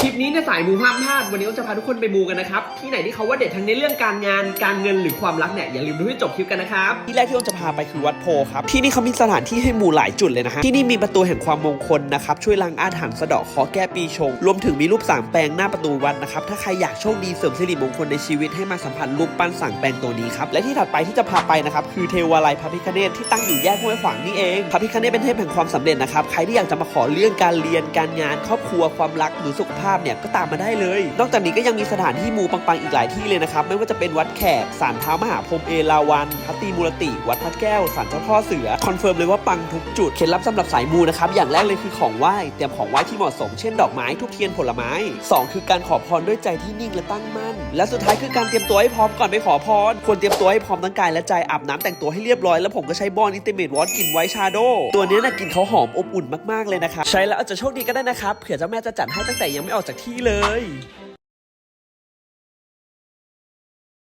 คลิปนี้ในยสายมูห้ามพลาด วันนี้เราจะพาทุกคนไปมูกันนะครับ ที่ไหนที่เขาว่าเด็ดทั้งในเรื่องการงานการเงินหรือความรักเนี่ยอย่าลืมดูให้จบคลิปกันนะครับ ที่แรกที่เราจะพาไปคือวัดโพครับ ที่นี่เขามีสถานที่ให้มูหลายจุดเลยนะฮะที่นี่มีประตูแห่งความมงคลนะครับช่วยล้างอาถรรพ์สะเดาะเคาะแก้ปีชง รวมถึงมีรูปสางแปลงหน้าประตูวัดนะครับถ้าใครอยากโชคดีเสริมสิริมงคลในชีวิตให้มาสัมผัสรูปปั้นสางแปลงตัวนี้ครับและที่ถัดไปที่จะพาไปนะครับคือเทวาลัยพระพิฆเนศที่ตั้งอยู่แยกห้วยขวางนี่เองพระพิฆเนศเป็นเทพแห่งความสำเร็จนะครับใครที่อยากจะมาขอเรื่องการเรียนการงาน ครอบครัวความรักหรือสุขภาพเนี่ยก็ตามมาได้เลย นอกจากนี้ก็ยังมีสถานที่มูปังๆอีกหลายที่เลยนะครับ ไม่ว่าจะเป็นวัดแขกศาลเท้ามหาพรมเอราวัณพัตตีมูรติ วัดพระแก้วศาลเจ้าพ่อเสือคอนเฟิร์มเลยว่าปังทุกจุดเคล็ดลับสำหรับสายมูนะครับอย่างแรกเลยคือของไหว้เตรียมของไหว้ที่เหมาะสมเช่นดอกไม้ทุกเทียนผลไม้ 2 คือการขอพรด้วยใจที่นิ่งและตั้งมั่น และสุดท้ายคือการเตรียมตัวให้พร้อมก่อนไปขอพรควรเตรียมตัวให้พร้อมทั้งกายและใจอาบน้ำแต่งตัวให้เรียบร้อยแล้วผมก็ใช้บอลอินเตอร์เมดวอตกลิ่นไวชาโดตัวนี้นะกลิ่นเขาหอมอบอุ่นมากๆเลยนะครับใช้แล้วอาจจะโชคดีก็ได้นะครับเผื่อเจ้าแม่จะจัดให้ตั้งแต่ยังไม่ออกจากที่เลย